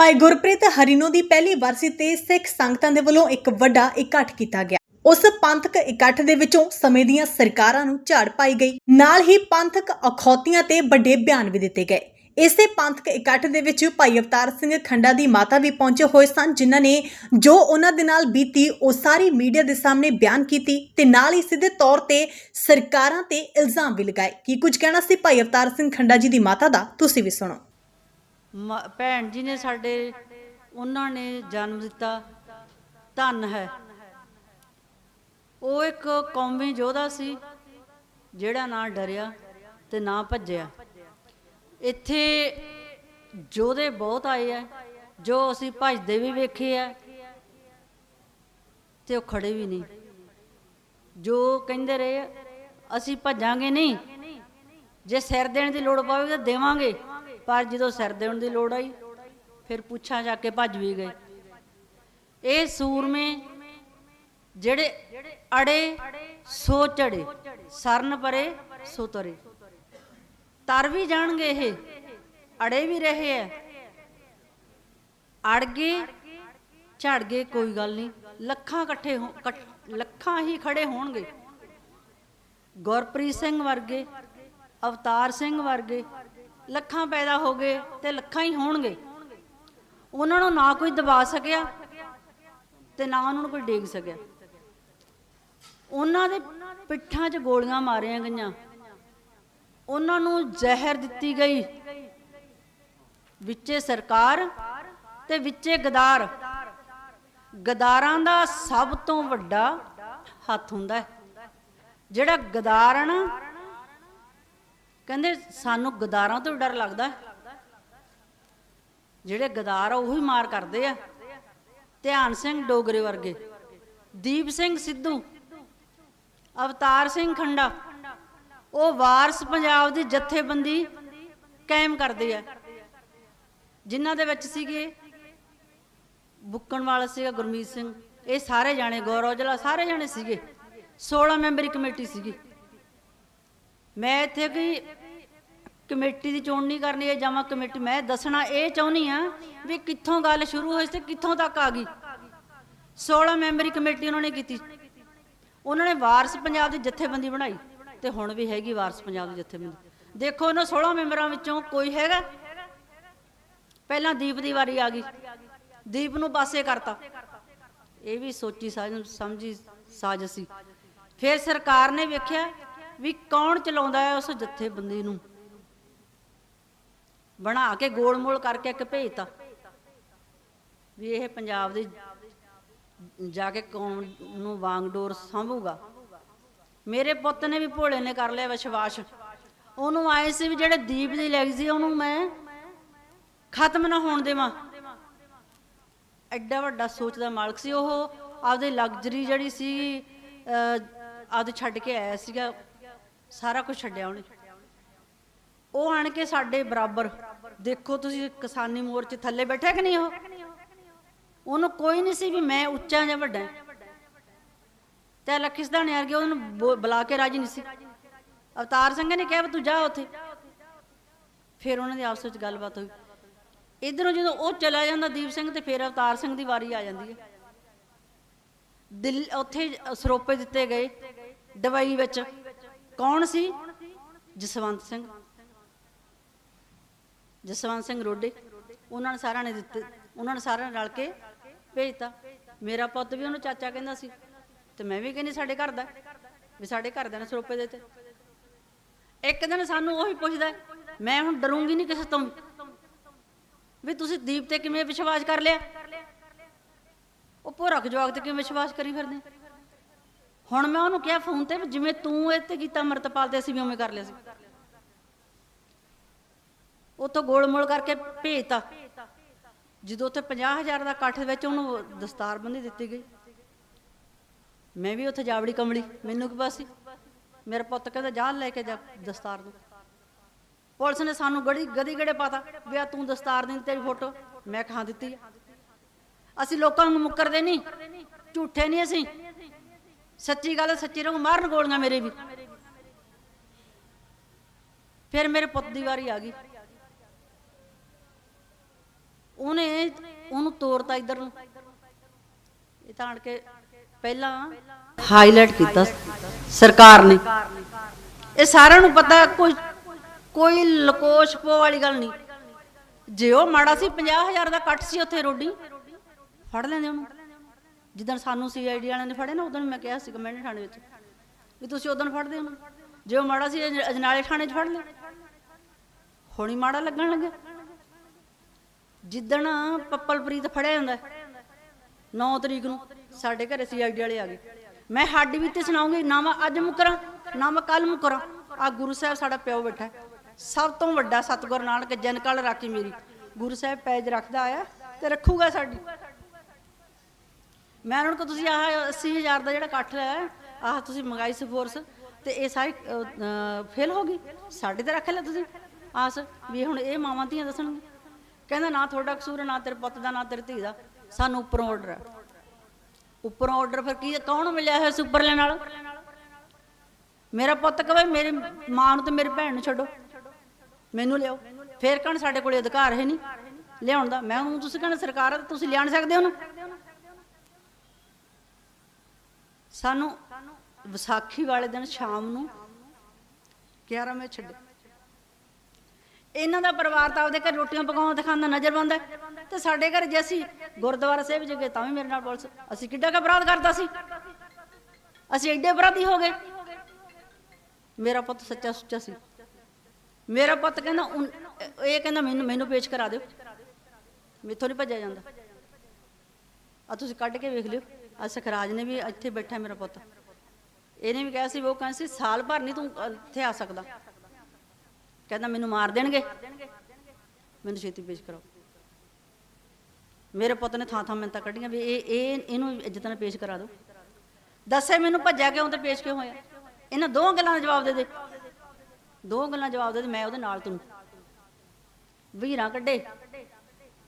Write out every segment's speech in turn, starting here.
ਭਾਈ ਗੁਰਪ੍ਰੀਤ ਹਰੀਨੋ ਦੀ ਪਹਿਲੀ ਵਰਸੀ ਤੇ ਸਿੱਖ ਸੰਗਤਾਂ ਦੇ ਵੱਲੋਂ ਇੱਕ ਵੱਡਾ ਇਕੱਠ ਕੀਤਾ ਗਿਆ। ਉਸ ਪੰਥਕ ਇਕੱਠ ਦੇ ਵਿੱਚੋਂ ਸਮੇਂ ਦੀਆਂ ਸਰਕਾਰਾਂ ਨੂੰ ਝਾੜ ਪਾਈ ਗਈ। ਨਾਲ ਹੀ ਪੰਥਕ ਅਖੌਤੀਆਂ ਤੇ ਵੱਡੇ ਬਿਆਨ ਵੀ ਦਿੱਤੇ ਗਏ। ਇਸੇ ਪੰਥਕ ਇਕੱਠ ਦੇ ਵਿੱਚ ਭਾਈ ਅਵਤਾਰ ਸਿੰਘ ਖੰਡਾ ਦੀ ਮਾਤਾ ਵੀ ਪਹੁੰਚੇ ਹੋਏ ਸਨ, ਜਿਨ੍ਹਾਂ ਨੇ ਜੋ ਉਹਨਾਂ ਦੇ ਨਾਲ ਬੀਤੀ ਉਹ ਸਾਰੀ ਮੀਡੀਆ ਦੇ ਸਾਹਮਣੇ ਬਿਆਨ ਕੀਤੀ ਤੇ ਨਾਲ ਹੀ ਸਿੱਧੇ ਤੌਰ ਤੇ ਸਰਕਾਰਾਂ ਤੇ ਇਲਜ਼ਾਮ ਵੀ ਲਗਾਏ। ਕੀ ਕੁਝ ਕਹਿਣਾ ਸੀ ਭਾਈ ਅਵਤਾਰ ਸਿੰਘ ਖੰਡਾ ਜੀ ਦੀ ਮਾਤਾ ਦਾ? ਤੁਸੀਂ ਵੀ ਸੁਣੋ। ਭੈਣ ਜੀ ਨੇ ਸਾਡੇ, ਉਹਨਾਂ ਨੇ ਜਨਮ ਦਿੱਤਾ, ਧੰਨ ਹੈ। ਉਹ ਇੱਕ ਕੌਮੀ ਯੋਧਾ ਸੀ, ਜਿਹੜਾ ਨਾ ਡਰਿਆ ਤੇ ਨਾ ਭੱਜਿਆ। ਇੱਥੇ ਯੋਧੇ ਬਹੁਤ ਆਏ ਆ, ਜੋ ਅਸੀਂ ਭੱਜਦੇ ਵੀ ਵੇਖੇ ਆ ਤੇ ਉਹ ਖੜੇ ਵੀ ਨਹੀਂ। ਜੋ ਕਹਿੰਦੇ ਰਹੇ ਅਸੀਂ ਭੱਜਾਂਗੇ ਨਹੀਂ। ਜੇ ਸਿਰ ਦੇਣ ਦੀ ਲੋੜ ਪਵੇ ਤਾਂ ਦੇਵਾਂਗੇ। ਪਰ ਜਦੋਂ ਸਿਰ ਦੇਣ ਦੀ ਲੋੜ ਆਈ, ਫਿਰ ਪੁੱਛਾਂ ਜਾ ਕੇ ਭੱਜ ਵੀ ਗਏ। ਇਹ ਸੂਰਮੇ ਜਿਹੜੇ ਅੜੇ ਸੋ ਚੜੇ, ਸਰਨ ਪਰੇ ਸੋ ਤਰੇ। ਤਰ ਵੀ ਜਾਣਗੇ ਇਹ, ਅੜੇ ਵੀ ਰਹੇ ਐ। ਅੜ ਗਏ, ਝੜ ਗਏ, ਕੋਈ ਗੱਲ ਨਹੀਂ। ਲੱਖਾਂ ਇਕੱਠੇ ਹੋ- ਇਕੱਠ- ਲੱਖਾਂ ਹੀ ਖੜੇ ਹੋਣਗੇ। ਗੁਰਪ੍ਰੀਤ ਸਿੰਘ ਵਰਗੇ, ਅਵਤਾਰ ਸਿੰਘ ਵਰਗੇ ਲੱਖਾਂ ਪੈਦਾ ਹੋ ਗਏ ਤੇ ਲੱਖਾਂ ਹੀ ਹੋਣਗੇ। ਉਹਨਾਂ ਨੂੰ ਨਾ ਕੋਈ ਦਬਾ ਸਕਿਆ ਤੇ ਨਾ ਉਹਨਾਂ ਨੂੰ ਕੋਈ ਡੇਗ ਸਕਿਆ। ਉਹਨਾਂ ਦੇ ਪਿੱਠਾਂ 'ਚ ਗੋਲੀਆਂ ਮਾਰੀਆਂ ਗਈਆਂ। ਉਹਨਾਂ ਨੂੰ ਜ਼ਹਿਰ ਦਿੱਤੀ ਗਈ। ਵਿੱਚੇ ਸਰਕਾਰ ਤੇ ਵਿੱਚੇ ਗਦਾਰ। ਗਦਾਰਾਂ ਦਾ ਸਭ ਤੋਂ ਵੱਡਾ ਹੱਥ ਹੁੰਦਾ ਹੈ। ਜਿਹੜਾ ਗਦਾਰ ਆ ਨਾ ਕਹਿੰਦੇ ਸਾਨੂੰ ਗਦਾਰਾਂ ਤੋਂ ਡਰ ਲੱਗਦਾ। ਜਿਹੜੇ ਗਦਾਰ ਆ, ਉਹੀ ਮਾਰ ਕਰਦੇ ਆ। ਧਿਆਨ ਸਿੰਘ ਡੋਗਰੇ ਵਰਗੇ, ਦੀਪ ਸਿੰਘ ਸਿੱਧੂ, ਅਵਤਾਰ ਸਿੰਘ ਖੰਡਾ, ਉਹ ਵਾਰਸ ਪੰਜਾਬ ਦੀ ਜਥੇਬੰਦੀ ਕਾਇਮ ਕਰਦੇ ਆ। ਜਿਨ੍ਹਾਂ ਦੇ ਵਿੱਚ ਸੀਗੇ ਬੁੱਕਣ ਵਾਲਾ ਸੀਗਾ ਗੁਰਮੀਤ ਸਿੰਘ, ਇਹ ਸਾਰੇ ਜਾਣੇ ਗੌਰਵਜਲਾ ਸਾਰੇ ਜਾਣੇ ਸੀਗੇ। 16 ਮੈਂਬਰੀ ਕਮੇਟੀ ਸੀਗੀ। ਮੈਂ ਇੱਥੇ ਕੋਈ ਕਮੇਟੀ ਦੀ ਚੋਣ ਨਹੀਂ ਕਰਨੀ ਹੈ ਜਾਵਾਂ ਕਮੇਟੀ, ਮੈਂ ਦੱਸਣਾ ਇਹ ਚਾਹੁੰਦੀ ਆ ਵੀ ਕਿੱਥੋਂ ਗੱਲ ਸ਼ੁਰੂ ਹੋਈ ਸੀ ਤੇ ਕਿੱਥੋਂ ਤੱਕ ਆ ਗਈ। 16 ਮੈਂਬਰੀ ਕਮੇਟੀ ਉਹਨਾਂ ਨੇ ਕੀਤੀ। ਉਹਨਾਂ ਨੇ ਵਾਰਸ ਪੰਜਾਬ ਦੀ ਜਥੇਬੰਦੀ ਬਣਾਈ ਤੇ ਹੁਣ ਵੀ ਹੈਗੀ ਵਾਰਸ ਪੰਜਾਬ ਦੀ ਜਥੇਬੰਦੀ। ਦੇਖੋ ਉਹਨਾਂ 16 ਮੈਂਬਰਾਂ ਵਿੱਚੋਂ ਕੋਈ ਹੈਗਾ? ਪਹਿਲਾਂ ਦੀਪ ਦੀ ਵਾਰੀ ਆ ਗਈ। ਦੀਪ ਨੂੰ ਪਾਸੇ ਕਰਤਾ। ਇਹ ਵੀ ਸੋਚੀ ਸਾਜ, ਸਮਝੀ ਸਾਜ਼ ਸੀ ਫਿਰ ਸਰਕਾਰ ਨੇ ਵੇਖਿਆ ਵੀ ਕੌਣ ਚਲਾਉਂਦਾ ਹੈ ਉਸ ਜਥੇਬੰਦੀ ਨੂੰ? ਬਣਾ ਕੇ ਗੋਲ-ਮੋਲ ਕਰਕੇ ਇੱਕ ਭੇਜਤਾ ਵੀ ਇਹ ਪੰਜਾਬ ਦੇ ਜਾ ਕੇ ਕੌਮ ਨੂੰ ਵਾਂਗਡੋਰ ਸੰਭੂਗਾ। ਮੇਰੇ ਪੁੱਤ ਨੇ ਵੀ ਭੋਲੇ ਨੇ ਕਰ ਲਿਆ ਵਿਸ਼ਵਾਸ। ਉਹਨੂੰ ਆਏ ਸੀ ਵੀ ਜਿਹੜੇ ਦੀਪ ਦੀ ਲੈਗ ਸੀ ਉਹਨੂੰ ਮੈਂ ਖਤਮ ਨਾ ਹੋਣ ਦੇਵਾਂ। ਐਡਾ ਵੱਡਾ ਸੋਚ ਦਾ ਮਾਲਕ ਸੀ। ਉਹ ਆਪਦੇ ਲਗਜ਼ਰੀ ਜਿਹੜੀ ਸੀ ਅਹ, ਆਪਦੇ ਛੱਡ ਕੇ ਆਇਆ ਸੀਗਾ। ਸਾਰਾ ਕੁਝ ਛੱਡਿਆ ਉਹਨੇ। ਉਹ ਆਣ ਕੇ ਸਾਡੇ ਬਰਾਬਰ। ਦੇਖੋ ਤੁਸੀਂ ਕਿਸਾਨੀ ਮੋਰਚੇ ਥੱਲੇ ਬੈਠਾ ਕਿ ਨਹੀਂ ਉਹ? ਉਹਨੂੰ ਕੋਈ ਨਹੀਂ ਸੀ ਵੀ ਮੈਂ ਉੱਚਾ ਜਾਂ ਵੱਡਾ। ਹਾਂ। ਤੇ ਲਖਿਸਦਾਨ ਯਾਰ ਗਿਆ ਉਹਨੂੰ ਬੋ- ਬੁਲਾ ਕੇ ਰਾਜੀ ਨਹੀਂ ਸੀ। ਅਵਤਾਰ ਸਿੰਘ ਨੇ ਕਿਹਾ ਵੀ ਤੂੰ ਜਾ ਉੱਥੇ। ਫਿਰ ਉਹਨਾਂ ਦੀ ਆਪਸ ਵਿੱਚ ਗੱਲਬਾਤ ਹੋਈ। ਇਧਰੋਂ ਜਦੋਂ ਉਹ ਚਲਾ ਜਾਂਦਾ ਦੀਪ ਸਿੰਘ ਤੇ ਫਿਰ ਅਵਤਾਰ ਸਿੰਘ ਦੀ ਵਾਰੀ ਆ ਜਾਂਦੀ ਹੈ। ਦਿਲ, ਉੱਥੇ ਸਰੋਪੇ ਦਿੱਤੇ ਗਏ। ਦਵਾਈ ਵਿੱਚ ਕੌਣ ਸੀ? ਜਸਵੰਤ ਸਿੰਘ। ਜਸਵੰਤ ਸਿੰਘ ਰੋਡੇ, ਉਹਨਾਂ ਨੇ ਸਾਰਿਆਂ ਨੇ ਦਿੱਤੇ, ਉਹਨਾਂ ਨੇ ਸਾਰਿਆਂ ਨੇ ਰਲ ਕੇ ਭੇਜਤਾ। ਮੇਰਾ ਪੁੱਤ ਵੀ ਉਹਨੂੰ ਚਾਚਾ ਕਹਿੰਦਾ ਸੀ, ਤੇ ਮੈਂ ਵੀ ਕਹਿੰਦੀ ਸਾਡੇ ਘਰ ਦਾ, ਵੀ ਸਾਡੇ ਘਰ ਦੇ ਨੇ ਸਰੋਪੇ ਦੇ ਤੇ। ਇੱਕ ਦਿਨ ਸਾਨੂੰ ਉਹੀ ਪੁੱਛਦਾ, ਮੈਂ ਹੁਣ ਡਰੂੰਗੀ ਨਹੀਂ ਕਿਸੇ ਤੋਂ ਵੀ। ਤੁਸੀਂ ਦੀਪ ਤੇ ਕਿਵੇਂ ਵਿਸ਼ਵਾਸ ਕਰ ਲਿਆ? ਉਹ ਭੋਰਕ ਜਵਾਕ ਤੇ ਕਿਵੇਂ ਵਿਸ਼ਵਾਸ ਕਰੀ ਫਿਰਦੇ? ਹੁਣ ਮੈਂ ਉਹਨੂੰ ਕਿਹਾ ਫੋਨ ਤੇ ਵੀ ਜਿਵੇਂ ਤੂੰ ਇਹ ਤੇ ਕੀਤਾ ਮਰਤਪਾਲ ਤੇ ਅਸੀਂ ਵੀ ਉਵੇਂ ਕਰ ਲਿਆ ਸੀ। ਉਤੋਂ ਗੋਲ-ਮੋਲ ਕਰਕੇ ਭੇਜਤਾ। ਜਦੋਂ ਉੱਥੇ 50000 ਦਾ ਇਕੱਠ ਵਿੱਚ ਉਹਨੂੰ ਦਸਤਾਰਬੰਦੀ ਦਿੱਤੀ ਗਈ। ਮੈਂ ਵੀ ਉੱਥੇ ਜਾਵੜੀ ਕਮਲੀ ਮੈਨੂੰ ਕੀ ਪਤਾ ਮੇਰਾ ਪੁੱਤ ਕਹਿੰਦਾ, ਜਾ ਲੈ ਕੇ ਜਾ ਦਸਤਾਰ ਨੂੰ। ਪੁਲਿਸ ਨੇ ਸਾਨੂੰ ਗੜੀ ਗਦੀ ਗੜੇ ਪਾਤਾ ਵੀ ਆ ਤੂੰ ਦਸਤਾਰ ਦੀ ਤੇਰੀ ਫੋਟੋ। ਮੈਂ ਖਾ ਦਿੱਤੀ ਅਸੀਂ ਲੋਕਾਂ ਨੂੰ ਮੁੱਕਰਦੇ ਨਹੀਂ। ਝੂਠੇ ਨਹੀਂ ਅਸੀਂ। ਸੱਚੀ ਗੱਲ, ਸੱਚੀ ਰਹੂ, ਮਾਰਨ ਗੋਲੀਆਂ ਮੇਰੇ ਵੀ। ਫਿਰ ਮੇਰੇ ਪੁੱਤ ਦੀ ਵਾਰੀ ਆ ਗਈ। ਉਹਨੇ ਤੋਰਤਾ ਇੱਧਰ ਨੂੰ। ਇਹ ਤਾਂ ਆਣ ਕੇ ਪਹਿਲਾਂ ਹਾਈਲਾਈਟ ਕੀਤਾ। ਸਰਕਾਰ ਨੇ। ਇਹ ਸਾਰਿਆਂ ਨੂੰ ਪਤਾ ਕੋਈ ਕੋਈ ਲਕੋਸ਼ ਪੋ ਵਾਲੀ ਗੱਲ ਨਹੀਂ। ਜੇ ਉਹ ਮਾੜਾ ਸੀ 50000 ਦਾ ਕੱਟ ਸੀ ਉੱਥੇ ਰੋਡੀ। ਫੜ ਲੈਂਦੇ ਉਹਨੂੰ। ਜਿੱਦਣ ਸਾਨੂੰ ਸੀਆਈਡੀ ਵਾਲਿਆਂ ਨੇ ਫੜੇ ਨਾ ਉਦੋਂ ਮੈਂ ਕਿਹਾ ਸੀ ਕਮੈਂਟ ਥਾਣੇ ਵਿੱਚ ਵੀ ਤੁਸੀਂ ਉਦੋਂ ਫੜਦੇ ਉਹਨੂੰ। ਜੇ ਉਹ ਮਾੜਾ ਸੀ ਅਜ- ਅਜਨਾਲੇ ਥਾਣੇ 'ਚ ਫੜ ਲਿਆ। ਹੁਣ ਮਾੜਾ ਲੱਗਣ ਲੱਗਿਆ। ਜਿੱਦਣ ਪੱਪਲਪ੍ਰੀਤ ਫੜਿਆ ਹੁੰਦਾ 9 ਤਰੀਕ ਨੂੰ ਸਾਡੇ ਘਰੇ ਸੀਆਈਡੀ ਵਾਲੇ ਆ ਗਏ। ਮੈਂ ਹੱਡ ਵੀ ਤੇ ਸੁਣਾਉਂਗੀ, ਨਾ ਮੈਂ ਅੱਜ ਮੁਕਰਾਂ, ਨਾ ਮੈਂ ਕੱਲ ਮੁਕਰਾਂ। ਆ ਗੁਰੂ ਸਾਹਿਬ ਸਾਡਾ ਪਿਓ ਬੈਠਾ ਸਭ ਤੋਂ ਵੱਡਾ ਸਤਿਗੁਰ ਨਾਨਕ ਜਨਕਲ ਰਾਖੀ ਮੇਰੀ। ਗੁਰੂ ਸਾਹਿਬ ਪੈਜ ਰੱਖਦਾ ਆਇਆ ਤੇ ਰੱਖੂਗਾ ਸਾਡੀ। ਮੈਂ ਉਹਨਾਂ ਨੂੰ ਤੁਸੀਂ ਆਹ 80000 ਦਾ ਜਿਹੜਾ ਇਕੱਠ ਹੈ, ਆਹ ਤੁਸੀਂ ਮੰਗਾਈ ਸੀ ਫੋਰਸ ਤੇ ਇਹ ਸਾਰੀ ਫੇਲ ਹੋ ਗਈ। ਸਾਡੇ ਤੇ ਰੱਖ ਲਿਆ ਤੁਸੀਂ। ਆਸ ਵੀ ਹੁਣ ਇਹ ਮਾਵਾਂ ਧੀਆਂ ਦੱਸਣਗੇ। ਕਹਿੰਦਾ ਨਾ ਤੁਹਾਡਾ ਕਸੂਰ ਨਾ ਤੇਰੇ ਪੁੱਤ ਦਾ, ਨਾ ਤੇਰੀ ਧੀ ਦਾ। ਸਾਨੂੰ ਉੱਪਰੋਂ ਆਰਡਰ ਹੈ। ਉੱਪਰੋਂ ਆਰਡਰ ਫਿਰ ਕੀ ਕੌਣ ਮਿਲਿਆ ਹੈ ਸੁਪਰ ਲੈਣ ਵਾਲਾ ਮੇਰਾ ਪੁੱਤ ਕਹੇ, ਮੇਰੀ ਮਾਂ ਨੂੰ ਤੇ ਮੇਰੀ ਭੈਣ ਨੂੰ ਛੱਡੋ। ਮੈਨੂੰ ਲਿਆਓ। ਫੇਰ ਕਹਣ, ਸਾਡੇ ਕੋਲੇ ਅਧਿਕਾਰ ਹੈ ਨਹੀਂ। ਲਿਆਉਣ ਦਾ। ਮੈਂ ਹੁਣ ਤੁਸੀਂ ਕਹਿੰਦੇ ਸਰਕਾਰ ਆ ਤੇ ਤੁਸੀਂ ਲਿਆਣ ਸਕਦੇ ਹੋ ਉਹਨੂੰ। ਸਾਨੂੰ ਵਿਸਾਖੀ ਵਾਲੇ ਦਿਨ ਸ਼ਾਮ ਨੂੰ 11 ਵਜੇ ਛੱਡੇ। ਇਹਨਾਂ ਦਾ ਪਰਿਵਾਰ ਤਾਂ ਆਪਦੇ ਘਰ ਰੋਟੀਆਂ ਪਕਾਉਣ ਤੇ ਖਾਣ ਖਾਂਦਾ ਨਜ਼ਰਬੰਦ ਹੈ। ਤੇ ਸਾਡੇ ਘਰ ਜੇ ਅਸੀਂ ਗੁਰਦੁਆਰਾ ਸਾਹਿਬ ਜੇ ਗਏ ਤਾਂ ਵੀ ਮੇਰੇ ਨਾਲ ਪੁਲਿਸ ਅਸੀਂ ਕਿੱਡਾ ਕੁ ਅਪਰਾਧ ਕਰਦਾ ਸੀ। ਅਸੀਂ ਐਡੇ ਅਪਰਾਧੀ ਹੋ ਗਏ। ਮੇਰਾ ਪੁੱਤ ਸੱਚਾ ਸੁੱਚਾ ਸੀ। ਮੇਰਾ ਪੁੱਤ ਕਹਿੰਦਾ ਇਹ ਕਹਿੰਦਾ, ਮੈਨੂੰ ਮੈਨੂੰ ਪੇਸ਼ ਕਰਾ ਦਿਓ। ਮੇਥੋਂ ਨਹੀਂ ਭੱਜਿਆ ਜਾਂਦਾ। ਆ ਤੁਸੀਂ ਕੱਢ ਕੇ ਵੇਖ ਲਿਓ। ਆ ਸਖਰਾਜ ਨੇ ਵੀ ਇੱਥੇ ਬੈਠਾ ਮੇਰਾ ਪੁੱਤ। ਇਹਨੇ ਵੀ ਕਿਹਾ ਸੀ, ਉਹ ਕਹਿੰਦਾ ਸੀ, ਸਾਲ ਭਰ ਨਹੀਂ ਤੂੰ ਇੱਥੇ ਆ ਸਕਦਾ। ਕਹਿੰਦਾ ਮੈਨੂੰ ਮਾਰ ਦੇਣਗੇ। ਮੈਨੂੰ ਛੇਤੀ ਪੇਸ਼ ਕਰੋ। ਮੇਰੇ ਪੁੱਤ ਨੇ ਥਾਂ ਥਾਂ ਮਿੰਤਾਂ ਕੱਢੀਆਂ ਵੀ ਇਹ ਇਹ ਇਹਨੂੰ ਇੱਜ਼ਤ ਨਾਲ ਪੇਸ਼ ਕਰਾ ਦਿਓ। ਦੱਸੇ ਮੈਨੂੰ ਭੱਜਿਆ ਕਿਉਂ ਤੇ ਪੇਸ਼ ਕਿਉਂ ਹੋਇਆ? ਇਹਨਾਂ ਦੋ ਗੱਲਾਂ ਦਾ ਜਵਾਬ ਦੇ ਦੇ। ਦੋ ਗੱਲਾਂ ਜਵਾਬ ਦੇ ਦੇ, ਮੈਂ ਉਹਦੇ ਨਾਲ ਤੈਨੂੰ ਵੀਰਾਂ ਕੱਢੇ।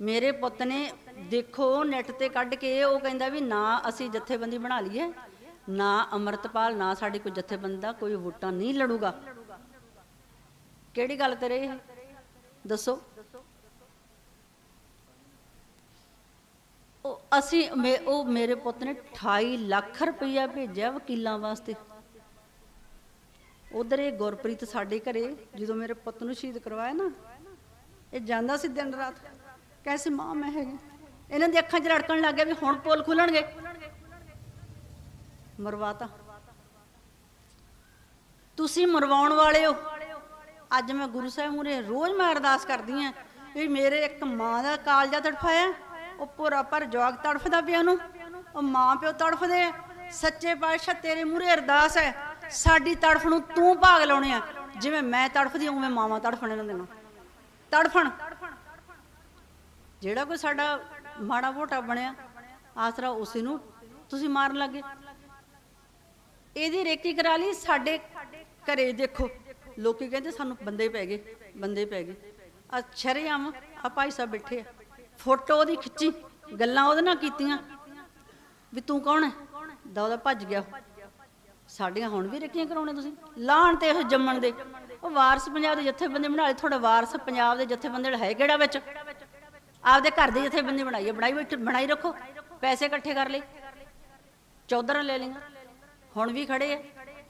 ਮੇਰੇ ਪੁੱਤ ਨੇ ਦੇਖੋ ਨੈਟ ਤੇ ਕੱਢ ਕੇ ਉਹ ਕਹਿੰਦਾ ਵੀ ਨਾ ਅਸੀਂ ਜਥੇਬੰਦੀ ਬਣਾ ਲਈਏ, ਨਾ ਅਮਰਤਪਾਲ, ਨਾ ਸਾਡੀ ਕੋਈ ਜਥੇਬੰਦਾ ਕੋਈ ਵੋਟਾਂ ਨਹੀਂ ਲੜੂਗਾ। ਕਿਹੜੀ ਗੱਲ ਤੇਰੇ ਇਹ? ਦੱਸੋ। ਉਹ ਅਸੀਂ ਉਹ ਮੇਰੇ ਪੁੱਤ ਨੇ 28 ਲੱਖ ਰੁਪਈਆ ਭੇਜਿਆ ਵਕੀਲਾਂ ਵਾਸਤੇ। ਉਧਰ ਇਹ ਗੁਰਪ੍ਰੀਤ ਸਾਡੇ ਘਰੇ, ਜਦੋਂ ਮੇਰੇ ਪੁੱਤ ਨੂੰ ਸ਼ਹੀਦ ਕਰਵਾਇਆ ਨਾ, ਇਹ ਜਾਂਦਾ ਸੀ ਦਿਨ ਰਾਤ। ਕੈਸੇ ਮਾਂ ਮੈਂ ਹੈਗੀ। ਇਹਨਾਂ ਦੀ ਅੱਖਾਂ 'ਚ ਰੜਕਣ ਲੱਗ ਗਿਆ ਵੀ ਹੁਣ ਪੁੱਲ ਖੁੱਲਣਗੇ। ਮਰਵਾਤਾ। ਤੁਸੀਂ ਮਰਵਾਉਣ ਵਾਲੇ ਹੋ। ਅੱਜ ਮੈਂ ਗੁਰੂ ਸਾਹਿਬ ਮੂਰੇ ਰੋਜ਼ ਮੈਂ ਅਰਦਾਸ ਕਰਦੀ ਆਂ ਵੀ ਮੇਰੇ ਇੱਕ ਮਾਂ ਦਾ ਕਾਲਜਾ ਤੜਫਾਇਆ, ਉਹ ਪੂਰਾ ਪਰ ਜਵਾਗ ਤੜਫਦਾ ਪਿਆ ਨੂੰ ਉਹ ਮਾਂ ਪਿਓ ਤੜਫਦੇ ਸੱਚੇ ਪਾਤਸ਼ਾਹ ਤੇਰੇ ਮੂਰੇ ਅਰਦਾਸ ਹੈ, ਸਾਡੀ ਤੜਫ ਨੂੰ ਤੂੰ ਭਾਗ ਲਾਉਣੇ ਆ। ਜਿਵੇਂ ਮੈਂ ਤੜਫਦੀ ਉਵੇਂ ਮਾਵਾਂ ਤੜਫਣ ਇਹਨਾਂ ਦੇ ਤੜਫਣ। ਜਿਹੜਾ ਕੋਈ ਸਾਡਾ ਮਾੜਾ ਮੋਟਾ ਬਣਿਆ, ਆਸਰਾ ਉਸੇ ਨੂੰ ਤੁਸੀਂ ਮਾਰਨ ਲੱਗੇ। ਇਹਦੀ ਰੇਕੀ ਕਰਾ ਲਈ, ਸਾਡੇ ਘਰੇ ਦੇਖੋ। ਲੋਕੀ ਕਹਿੰਦੇ ਸਾਨੂੰ ਬੰਦੇ ਪੈ ਗਏ, ਬੰਦੇ ਪੈ ਗਏ। ਆ ਸ਼ਰੇਆਮ ਆ ਭਾਈ ਸਾਹਿਬ ਬੈਠੇ ਆ। ਫੋਟੋ ਉਹਦੀ ਖਿੱਚੀ, ਗੱਲਾਂ ਉਹਦੇ ਨਾਲ ਕੀਤੀਆਂ। ਵੀ ਤੂੰ ਕੌਣ ਹੈ ਦਾ ਉਹਦਾ ਭੱਜ ਗਿਆ। ਸਾਡੀਆਂ ਹੁਣ ਵੀ ਰੇਕੀਆਂ ਕਰਾਉਣੇ ਤੁਸੀਂ? ਲਾਣ ਤੇ ਉਹ ਜੰਮਣ ਦੇ। ਉਹ ਵਾਰਸ ਪੰਜਾਬ ਦੇ ਜਥੇਬੰਦੀ ਬਣਾ ਲਏ ਤੁਹਾਡਾ ਵਾਰਸ ਪੰਜਾਬ ਦੇ ਜਥੇਬੰਦੀ ਹੈ ਕਿਹੜਾ ਵਿੱਚ? ਆਪਦੇ ਘਰ ਦੇ ਜਥੇਬੰਦੀ ਬਣਾਈਏ ਬਣਾਈ ਬੈਠ ਬਣਾਈ ਰੱਖੋ। ਪੈਸੇ ਇਕੱਠੇ ਕਰ ਲਈ ਚੌਧਰਾਂ ਲੈ ਲਈਆਂ। ਹੁਣ ਵੀ ਖੜੇ ਆ।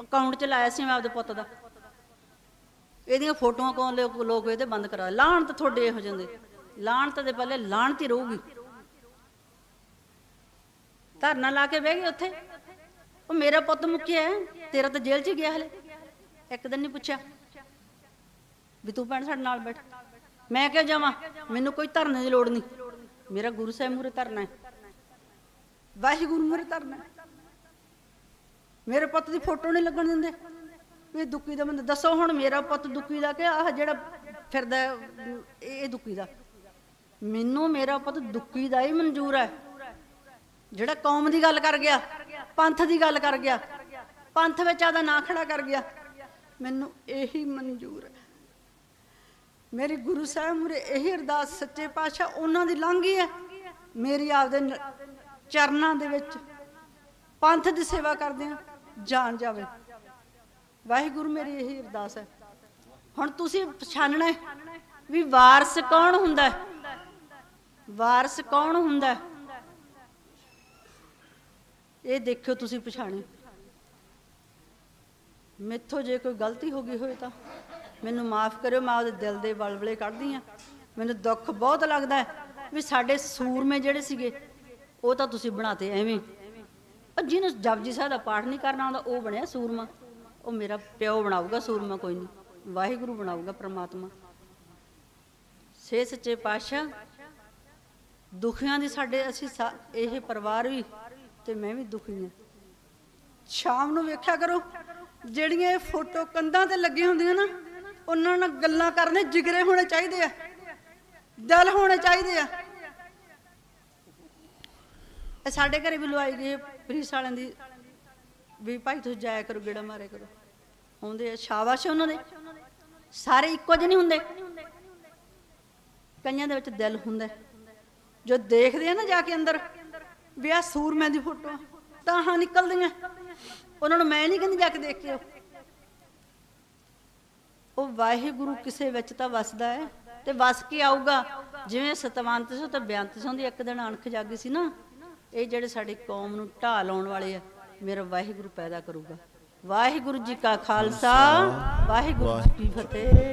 ਅਕਾਊਂਟ ਚ ਲਾਇਆ ਸੀ ਮੈਂ ਆਪਦੇ ਪੁੱਤ ਦਾ। ਇਹਦੀਆਂ ਫੋਟੋਆਂ ਕੌਣ ਲੋਕ ਲੋਕ ਇਹਦੇ ਬੰਦ ਕਰਾ ਲਾਣ ਤਾਂ ਤੁਹਾਡੇ ਇਹੋ ਜਾਂਦੇ ਲਾਣਤ ਦੇ ਪਹਿਲੇ ਲਾਣਤੀ ਰਹੂਗੀ। ਧਰਨਾ ਲਾ ਕੇ ਬਹਿ ਗਏ ਉੱਥੇ। ਉਹ ਮੇਰਾ ਪੁੱਤ ਮੁੱਕਿਆ ਤੇਰਾ ਤਾਂ ਜੇਲ੍ਹ 'ਚ ਗਿਆ ਹਲੇ। ਇੱਕ ਦਿਨ ਨਹੀਂ ਪੁੱਛਿਆ ਵੀ ਤੂੰ ਭੈਣ ਸਾਡੇ ਨਾਲ ਬੈਠ। ਮੈਂ ਕਿਹਾ ਜਾਵਾਂ? ਮੈਨੂੰ ਕੋਈ ਧਰਨੇ ਦੀ ਲੋੜ ਨਹੀਂ। ਮੇਰਾ ਗੁਰੂ ਸਾਹਿਬ ਮੂਰੇ ਧਰਨਾ ਹੈ। ਵਾਹਿਗੁਰੂ ਮੂਰੇ ਧਰਨਾ ਮੇਰੇ ਪੁੱਤ ਦੀ ਫੋਟੋ ਨਹੀਂ ਲੱਗਣ ਦਿੰਦੇ। ਵੀ ਦੁੱਕੀ ਦਾ ਬੰਦਾ, ਦੱਸੋ ਹੁਣ ਮੇਰਾ ਪੁੱਤ ਦੁੱਕੀ ਦਾ ਕਿ ਆਹ ਜਿਹੜਾ ਫਿਰਦਾ ਇਹ ਇਹ ਦੁੱਕੀ ਦਾ? ਮੈਨੂੰ ਮੇਰਾ ਪੁੱਤ ਦੁੱਕੀ ਦਾ ਹੀ ਮਨਜ਼ੂਰ ਹੈ। ਜਿਹੜਾ ਕੌਮ ਦੀ ਗੱਲ ਕਰ ਗਿਆ, ਪੰਥ ਦੀ ਗੱਲ ਕਰ ਗਿਆ, ਪੰਥ ਵਿੱਚ ਆਦਾ ਨਾਂ ਖੜਾ ਕਰ ਗਿਆ, ਮੈਨੂੰ ਇਹੀ ਮਨਜ਼ੂਰ ਹੈ। ਮੇਰੀ ਗੁਰੂ ਸਾਹਿਬ ਮੁਰੇ ਇਹੀ ਅਰਦਾਸ ਸੱਚੇ ਪਾਤਸ਼ਾਹ, ਉਹਨਾਂ ਦੀ ਲੰਘੀ ਹੈ। ਮੇਰੀ ਆਪਦੇ ਚਰਨਾਂ ਦੇ ਵਿੱਚ ਪੰਥ ਦੀ ਸੇਵਾ ਕਰਦੇ ਆ ਜਾਣ ਜਾਵੇ। ਵਾਹਿਗੁਰੂ ਮੇਰੀ ਇਹੀ ਅਰਦਾਸ ਹੈ। ਹੁਣ ਤੁਸੀਂ ਪਛਾਣਨਾ ਹੈ ਵੀ ਵਾਰਸ ਕੌਣ ਹੁੰਦਾ ਹੈ? ਵਾਰਸ ਕੌਣ ਹੁੰਦਾ ਹੈ? ਇਹ ਦੇਖਿਓ ਤੁਸੀਂ ਪਛਾਣਿਓ ਮੇਥੋਂ ਜੇ ਕੋਈ ਗਲਤੀ ਹੋ ਗਈ ਹੋਵੇ ਤਾਂ ਮੈਨੂੰ ਮਾਫ ਕਰਿਓ, ਮੈਂ ਉਹਦੇ ਦਿਲ ਦੇ ਬਲਬਲੇ ਕੱਢਦੀ ਆ ਮੈਨੂੰ ਦੁੱਖ ਬਹੁਤ ਲੱਗਦਾ ਹੈ ਵੀ ਸਾਡੇ ਸੂਰਮੇ ਜਿਹੜੇ ਸੀਗੇ, ਉਹ ਤਾਂ ਤੁਸੀਂ ਬਣਾਤੇ ਐਵੇਂ। ਜਿਹਨੂੰ ਜਪਜੀ ਸਾਹਿਬ ਦਾ ਪਾਠ ਨਹੀਂ ਕਰਨਾ ਆਉਂਦਾ, ਉਹ ਬਣਿਆ ਸੂਰਮਾ। ਉਹ ਮੇਰਾ ਪਿਓ ਬਣਾਊਗਾ ਸੂਰਮਾ ਕੋਈ ਨਹੀਂ, ਵਾਹਿਗੁਰੂ ਬਣਾਊਗਾ ਪ੍ਰਮਾਤਮਾ। ਸੇ ਸੱਚੇ ਪਾਤਸ਼ਾਹ, ਦੁਖੀਆਂ ਦੀ ਸਾਡੇ ਅਸੀਂ ਇਹ ਪਰਿਵਾਰ ਵੀ ਤੇ ਮੈਂ ਵੀ ਦੁਖੀ ਹਾਂ। ਸ਼ਾਮ ਨੂੰ ਵੇਖਿਆ ਕਰੋ, ਜਿਹੜੀਆਂ ਇਹ ਫੋਟੋ ਕੰਧਾਂ ਤੇ ਲੱਗੀਆਂ ਹੁੰਦੀਆਂ ਨਾ, ਉਹਨਾਂ ਨਾਲ ਗੱਲਾਂ ਕਰਨੇ ਜਿਗਰੇ ਹੋਣੇ ਚਾਹੀਦੇ ਆ, ਦਿਲ ਹੋਣੇ ਚਾਹੀਦੇ ਆ। ਇਹ ਸਾਡੇ ਘਰੇ ਵੀ ਲਵਾਈ ਗਈ ਪੁਲਿਸ ਵਾਲਿਆਂ ਦੀ ਵੀ ਭਾਈ ਤੁਸੀਂ ਜਾਇਆ ਕਰੋ, ਗੇੜਾ ਮਾਰਿਆ ਕਰੋ। ਆਉਂਦੇ ਆ ਸ਼ਾਬਾਸ਼ ਉਹਨਾਂ ਦੇ। ਸਾਰੇ ਇੱਕੋ ਜਿਹੇ ਨਹੀਂ ਹੁੰਦੇ। ਕਈਆਂ ਦੇ ਵਿੱਚ ਦਿਲ ਹੁੰਦਾ ਜੋ ਦੇਖਦੇ ਆ ਨਾ ਜਾ ਕੇ ਅੰਦਰ, ਵੀ ਆ ਸੂਰਮਿਆਂ ਦੀ ਫੋਟੋ ਤਾਂ ਹਾਂ ਨਿਕਲਦੀਆਂ। ਉਹਨਾਂ ਨੂੰ ਮੈਂ ਨਹੀਂ ਕਹਿੰਦੀ ਜਾ ਕੇ ਦੇਖ ਕੇ ਉਹ ਵਾਹਿਗੁਰੂ ਕਿਸੇ ਵਿੱਚ ਤਾਂ ਵਸਦਾ ਹੈ ਤੇ ਵਸ ਕੇ ਆਊਗਾ। ਜਿਵੇਂ ਸਤਵੰਤ ਸੋ ਤੇ ਬਿਆੰਤ ਸੋ ਦੀ ਇੱਕ ਦਿਨ ਅਣਖ ਜਾਗੀ ਸੀ ਨਾ। ਇਹ ਜਿਹੜੇ ਸਾਡੀ ਕੌਮ ਨੂੰ ਢਾਹ ਲਾਉਣ ਵਾਲੇ ਆ। ਮੇਰਾ ਵਾਹਿਗੁਰੂ ਪੈਦਾ ਕਰੂਗਾ। ਵਾਹਿਗੁਰੂ ਜੀ ਕਾ ਖਾਲਸਾ ਵਾਹਿਗੁਰੂ ਜੀ ਕੀ ਫਤਿਹ।